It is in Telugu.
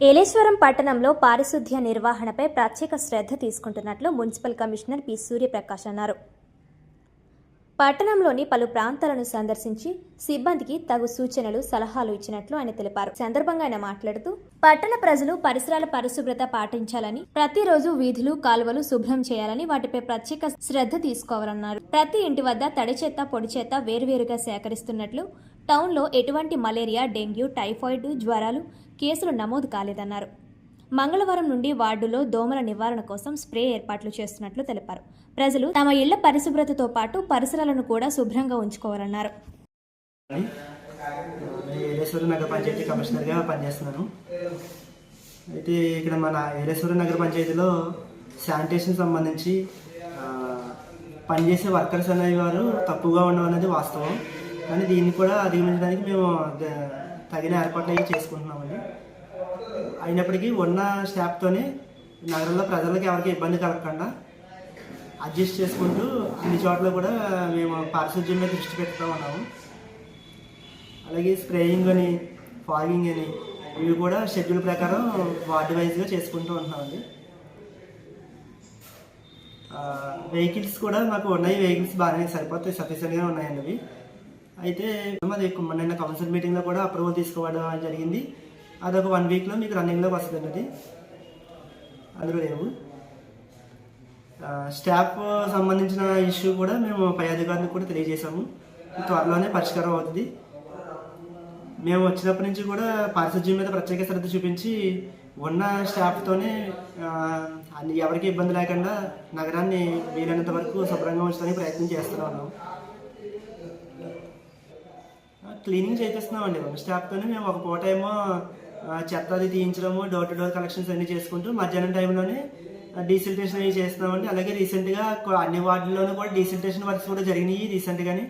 ఏలేశ్వరం పట్టణంలో పారిశుద్ధ్య నిర్వహణపై ప్రత్యేక శ్రద్ధ తీసుకుంటున్నట్లు మున్సిపల్ కమిషనర్ పి. సూర్యప్రకాష్ అన్నారు. పట్టణంలోని పలు ప్రాంతాలను సందర్శించి సిబ్బందికి తగు సూచనలు సలహాలు ఇచ్చినట్లు ఆయన తెలిపారు. సందర్భంగా ఆయన మాట్లాడుతూ పట్టణ ప్రజలు పరిసరాల పరిశుభ్రత పాటించాలని ప్రతిరోజు వీధులు కాలువలు శుభ్రం చేయాలని వాటిపై ప్రత్యేక శ్రద్ధ తీసుకోవాలన్నారు. ప్రతి ఇంటి వద్ద తడి చెత్త పొడి చెత్త వేరువేరుగా సేకరిస్తున్నట్లు టౌన్లో ఎటువంటి మలేరియా డెంగ్యూ టైఫాయిడ్ జ్వరాలు కేసులు నమోదు కాలేదన్నారు. మంగళవారం నుండి వార్డులో దోమల నివారణ కోసం స్ప్రే ఏర్పాట్లు చేస్తున్నట్లు తెలిపారు. ప్రజలు తమ ఇళ్ళ పరిశుభ్రతతో పాటు పరిసరాలను కూడా శుభ్రంగా ఉంచుకోవాలన్నారు. నేను నగర పంచాయతీ కమిషనర్గా పనిచేస్తున్నాను అయితే ఇక్కడ మన ఏలేశ్వరం నగర పంచాయతీలో శానిటేషన్ సంబంధించి పనిచేసే వర్కర్స్ అనేవారు తక్కువగా ఉండడం అనేది వాస్తవం. కానీ దీన్ని కూడా అధిగమించడానికి మేము తగిన ఏర్పాట్లు అవి చేసుకుంటున్నామండి. అయినప్పటికీ ఉన్న స్టాప్తోనే నగరంలో ప్రజలకు ఎవరికి ఇబ్బంది కలగకుండా అడ్జస్ట్ చేసుకుంటూ అన్ని చోట్ల కూడా మేము పారిశుద్ధ్యం మీద దృష్టి పెడుతూ ఉన్నాము. అలాగే స్ప్రేయింగ్ అని ఫాగింగ్ అని ఇవి కూడా షెడ్యూల్ ప్రకారం వార్డ్ వైజ్గా చేసుకుంటూ ఉంటున్నామండి వెహికల్స్ కూడా మాకు ఉన్నాయి. వెహికల్స్ బాగానే సరిపోతాయి. సఫిషియెంట్గా ఉన్నాయండి అవి. అయితే అది నిన్న కౌన్సిల్ మీటింగ్లో కూడా అప్రూవల్ తీసుకోవడం జరిగింది. అదొక వన్ వీక్లో మీకు రన్నింగ్లోకి వస్తుందండి అది. అందులో లేవు. స్టాఫ్ సంబంధించిన ఇష్యూ కూడా మేము పై అధికారులకు కూడా తెలియజేశాము. త్వరలోనే పరిష్కారం అవుతుంది. మేము వచ్చినప్పటి నుంచి కూడా పారిశుధ్యం మీద ప్రత్యేక శ్రద్ధ చూపించి ఉన్న స్టాఫ్తోనే అన్ని ఎవరికి ఇబ్బంది లేకుండా నగరాన్ని వీలైనంత వరకు శుభ్రంగా ఉంచడానికి ప్రయత్నం చేస్తూనే ఉన్నాం క్లీనింగ్ చేపిస్తున్నామండి స్టాఫ్తోనే మేము ఒక పూట ఏమో చెత్త అది తీయించడము డోర్ టు డోర్ కలెక్షన్స్ అన్ని చేసుకుంటూ మధ్యాహ్నం టైంలోనే డీసిల్టేషన్ అవి చేస్తున్నామండి. అలాగే రీసెంట్గా అన్ని వార్డుల్లోనూ కూడా డీసిల్టేషన్ వర్క్స్ కూడా జరిగినాయి రీసెంట్గానే